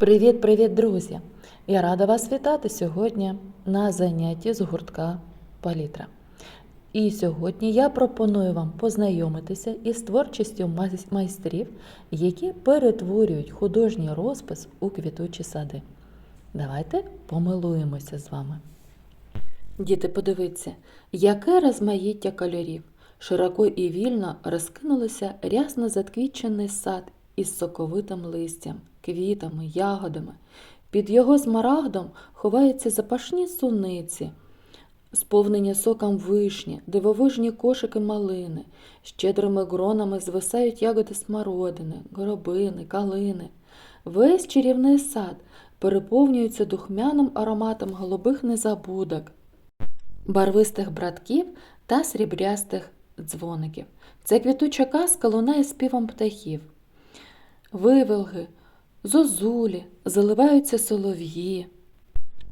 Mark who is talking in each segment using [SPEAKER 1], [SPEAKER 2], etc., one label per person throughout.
[SPEAKER 1] Привіт-привіт, друзі! Я рада вас вітати сьогодні на занятті з гуртка Палітра. І сьогодні я пропоную вам познайомитися із творчістю майстрів, які перетворюють художній розпис у квітучі сади. Давайте помилуємося з вами. Діти, подивіться, яке розмаїття кольорів. Широко і вільно розкинулося рясно затквітчений сад із соковитим листям, квітами, ягодами. Під його смарагдом ховаються запашні суниці, сповнені соком вишні, дивовижні кошики малини, щедрими гронами звисають ягоди смородини, горобини, калини. Весь чарівний сад переповнюється духмяним ароматом голубих незабудок, барвистих братків та срібрястих дзвоників. Ця квітуча казка лунає співом птахів. Вивилги, зозулі, заливаються солов'ї.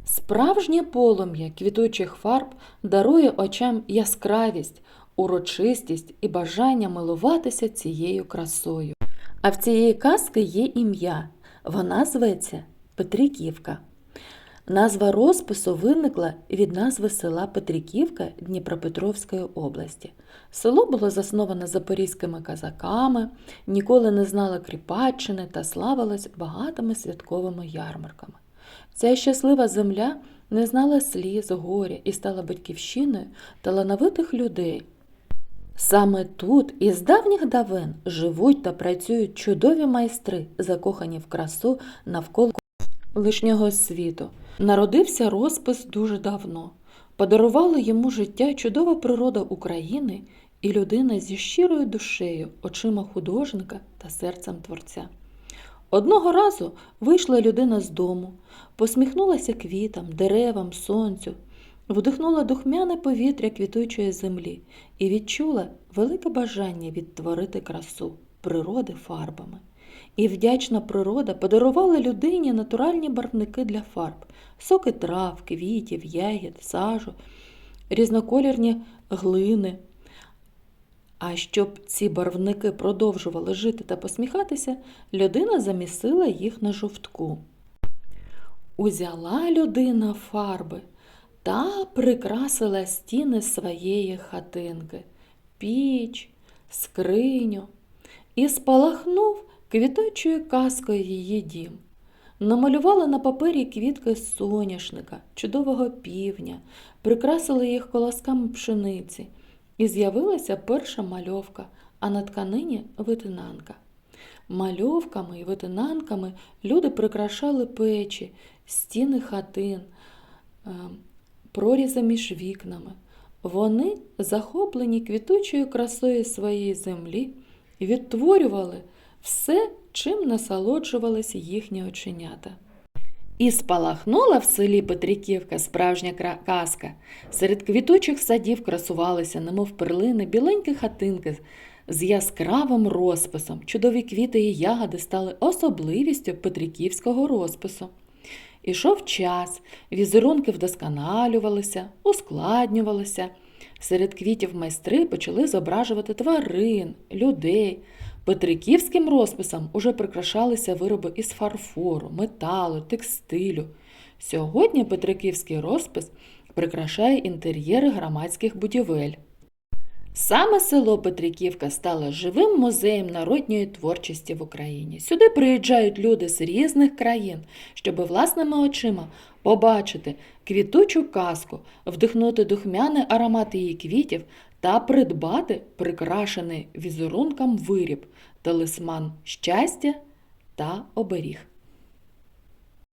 [SPEAKER 1] Справжнє полум'я квітучих фарб дарує очам яскравість, урочистість і бажання милуватися цією красою. А в цієї казки є ім'я. Вона зветься Петриківка. Назва розпису виникла від назви села Петриківка Дніпропетровської області. Село було засноване запорізькими казаками, ніколи не знало Кріпаччини та славилось багатими святковими ярмарками. Ця щаслива земля не знала сліз, горя і стала батьківщиною талановитих людей. Саме тут із давніх давен живуть та працюють чудові майстри, закохані в красу навколо лишнього світу. Народився розпис дуже давно. Подарувала йому життя чудова природа України і людина зі щирою душею, очима художника та серцем творця. Одного разу вийшла людина з дому, посміхнулася квітам, деревам, сонцю, вдихнула духмяне повітря квітучої землі і відчула велике бажання відтворити красу природи фарбами. І вдячна природа подарувала людині натуральні барвники для фарб, соки трав, квітів, ягід, сажу, різноколірні глини. А щоб ці барвники продовжували жити та посміхатися, людина замісила їх на жовтку. Узяла людина фарби та прикрасила стіни своєї хатинки, піч, скриню, і спалахнув квіточою казкою її дім. Намалювала на папері квітки соняшника, чудового півня, прикрасила їх колосками пшениці, і з'явилася перша мальовка, а на тканині витинанка. Мальовками і витинанками люди прикрашали печі, стіни хатин, е, прорізи між вікнами. Вони, захоплені квітучою красою своєї землі, відтворювали все, чим насолоджувалися їхні оченята. І спалахнула в селі Петриківка справжня казка. Серед квітучих садів красувалися, немов перлини, біленькі хатинки з яскравим розписом. Чудові квіти і ягоди стали особливістю петриківського розпису. Ішов час, візерунки вдосконалювалися, ускладнювалися. Серед квітів майстри почали зображувати тварин, людей. Петриківським розписом уже прикрашалися вироби із фарфору, металу, текстилю. Сьогодні Петриківський розпис прикрашає інтер'єри громадських будівель. Саме село Петриківка стало живим музеєм народньої творчості в Україні. Сюди приїжджають люди з різних країн, щоб власними очима побачити квітучу казку, вдихнути духмяний аромат її квітів та придбати прикрашений візерунком виріб, талисман щастя та оберіг.